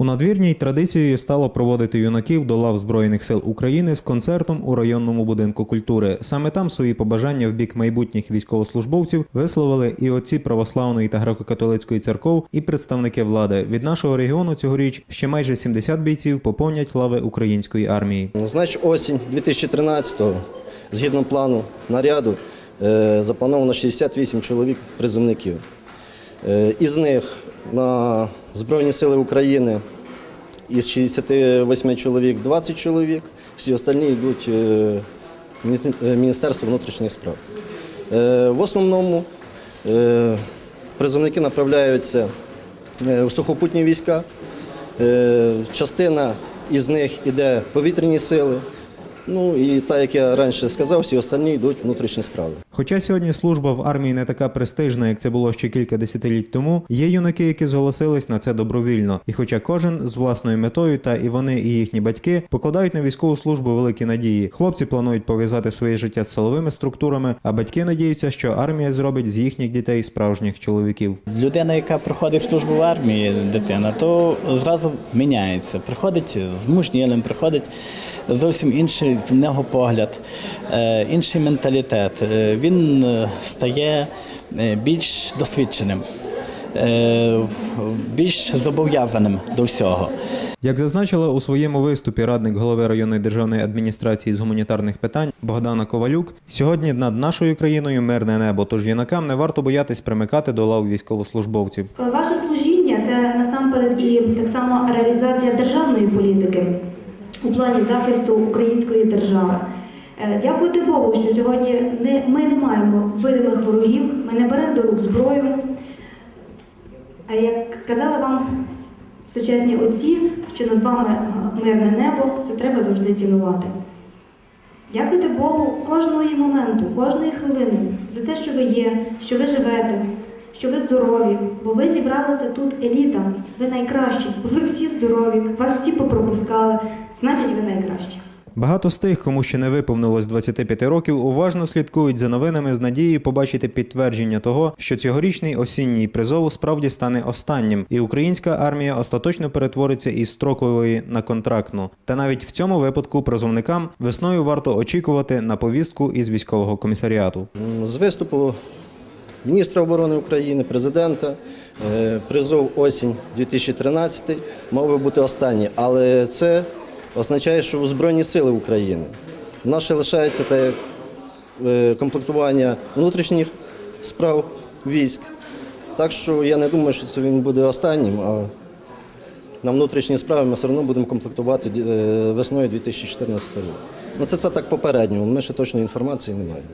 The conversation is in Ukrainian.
У надвірній традицією стало проводити юнаків до лав Збройних сил України з концертом у районному будинку культури. Саме там свої побажання в бік майбутніх військовослужбовців висловили і отці православної та греко-католицької церков, і представники влади. Від нашого регіону цьогоріч ще майже 70 бійців поповнять лави української армії. Значить, осінь 2013-го, згідно плану наряду, е, заплановано 68 чоловік призовників. Е, Із них на Збройні Сили України із 68 чоловік 20 чоловік, всі остальні йдуть е, в Міністерство- е, внутрішніх справ. Е, В основному е, призовники направляються е, в сухопутні війська. Е, Частина із них іде повітряні сили. Ну і так як я раніше сказав, всі останні йдуть внутрішні справи. Хоча сьогодні служба в армії не така престижна, як це було ще кілька десятиліть тому, є юнаки, які зголосились на це добровільно. І хоча кожен з власною метою, та і вони, і їхні батьки покладають на військову службу великі надії. Хлопці планують пов'язати своє життя з силовими структурами, а батьки надіються, що армія зробить з їхніх дітей справжніх чоловіків. Людина, яка проходить службу в армії, дитина, то зразу міняється. Приходить змужнілим, приходить зовсім інший в нього погляд, е, інший менталітет. Е, Він е, стає більш досвідченим, більш зобов'язаним до всього. Як зазначила у своєму виступі радник голови районної державної адміністрації з гуманітарних питань Богдана Ковалюк, сьогодні над нашою країною мирне небо, тож юнакам не варто боятись примикати до лав військовослужбовців. Ваше служіння це насамперед і так само реалізація політики у плані захисту української держави. Е, Дякуйте Богу, що сьогодні не, ми не маємо видимих ворогів, ми не беремо до рук зброю. А як казали вам сучасні отці, що над вами мирне небо, це треба завжди цінувати. Дякуйте Богу кожного моменту, кожної хвилини за те, що ви є, що ви живете, що ви здорові, бо ви зібралися тут еліта, ви найкращі, бо ви всі здорові, вас всі попропускали, значить ви найкращі. Багато з тих, кому ще не виповнилось 25 років, уважно слідкують за новинами з надією побачити підтвердження того, що цьогорічний осінній призов справді стане останнім, і українська армія остаточно перетвориться із строкової на контрактну. Та навіть в цьому випадку призовникам весною варто очікувати на повістку із військового комісаріату. З виступу міністра оборони України, президента, е, призов осінь 2013 мав би бути останній, але це означає, що Збройні сили України. У нас ще лишається те е, комплектування внутрішніх справ військ. Так що я не думаю, що це він буде останнім, а на внутрішні справи ми все одно будемо комплектувати е, весною 2014 року. Ну це, це так попередньо, ми ще точної інформації не маємо.